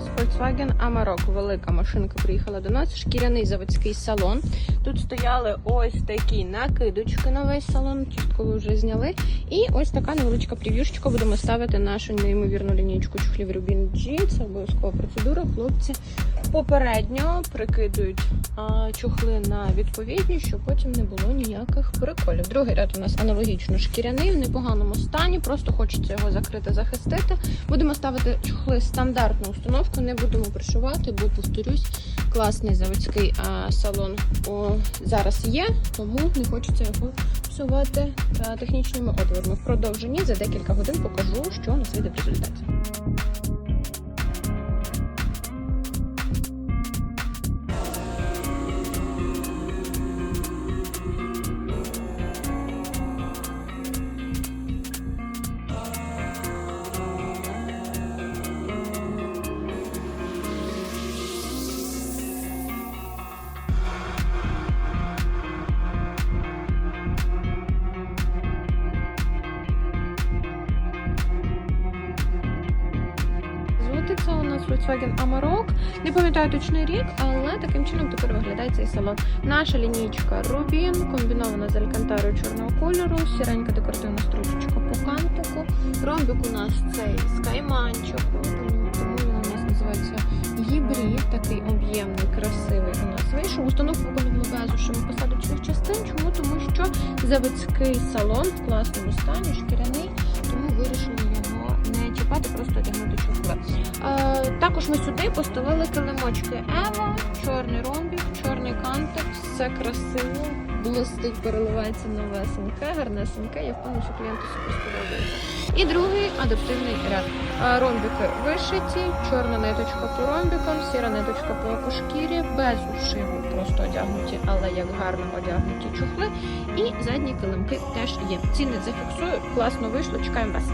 нас Volkswagen Amarok. Велика машинка приїхала до нас. Шкіряний заводський салон. Тут стояли ось такі накидочки на весь салон. Частково вже зняли. І ось така невеличка прев'юшечка. Будемо ставити нашу неймовірну лінійку чухлів Rubin G. Це обов'язкова процедура. Хлопці попередньо прикидують а, чохли на відповідні, щоб потім не було ніяких приколів. Другий ряд у нас аналогічно шкіряний в непоганому стані. Просто хочеться його закрити, захистити. Будемо ставити чохли стандартну установку, не будемо пришивати, бо повторюсь, класний заводський а, салон о, зараз є, тому не хочеться його псувати технічними отворами. В продовженні за декілька годин покажу, що у нас вийде в результаті. Звути це у нас Volkswagen Amarok. Не пам'ятаю точний рік, але таким чином тепер виглядає цей салон. Наша лінійка Rubin, комбінована з алькантарою чорного кольору, сіренька декоративна стручечка по кантику. Ромбик у нас цей скайманчик, тому він у нас називається гібрид, такий об'ємний, красивий у нас вийшов. Установка виконано безушими посадочних частин. Чому? Тому що заводський салон в класному стані, шкіряний, тому вирішили його не чіпати, просто одягнути також ми сюди поставили килимочки Ева, чорний ромбік, чорний кантик, все красиво, блистить, переливається новесеньке, гарнесеньке. Я впевнена, що клієнту супер сподобається. І другий адаптивний ряд. Ромбіки вишиті, чорна ниточка по ромбікам, сіра ниточка по екошкірі, без ушиву, просто одягнуті, але як гарно одягнуті чохли. І задні килимки теж є. Ціни зафіксую, класно вийшло, чекаємо вас.